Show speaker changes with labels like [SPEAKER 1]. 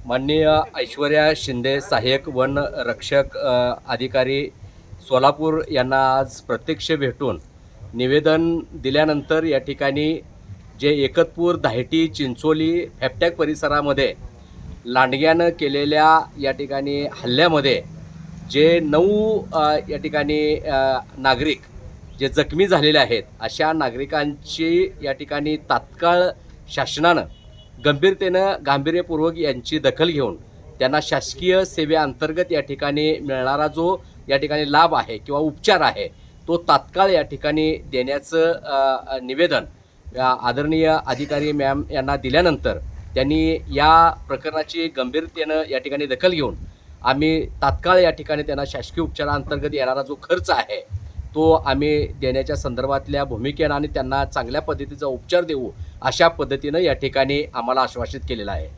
[SPEAKER 1] माननीय ऐश्वर्या शिंदे सहाय्यक वन रक्षक अधिकारी सोलापूर यांना आज प्रत्यक्ष भेटून निवेदन दिल्यानंतर या ठिकाणी जे एकतपूर दाहेटी चिंचोली फॅपटॅक परिसरामध्ये लांडग्यानं केलेल्या या ठिकाणी हल्ल्यामध्ये जे नऊ या ठिकाणी नागरिक जे जखमी झालेले आहेत अशा नागरिकांची या ठिकाणी तात्काळ शासनानं गंभीरतेनं गांभीर्यपूर्वक यांची दखल घेऊन त्यांना शासकीय सेवेअंतर्गत या ठिकाणी मिळणारा जो या ठिकाणी लाभ आहे किंवा उपचार आहे तो तात्काळ या ठिकाणी देण्याचं निवेदन आदरणीय अधिकारी मॅम यांना दिल्यानंतर त्यांनी या प्रकरणाची गंभीरतेनं या ठिकाणी दखल घेऊन आम्ही तात्काळ या ठिकाणी त्यांना शासकीय उपचारांतर्गत येणारा जो खर्च आहे तो आम्ही देण्याच्या संदर्भातल्या भूमिकेनं आणि त्यांना चांगल्या पद्धतीचा उपचार देऊ अशा पद्धतीनं या ठिकाणी आम्हाला आश्वासित केलेलं आहे.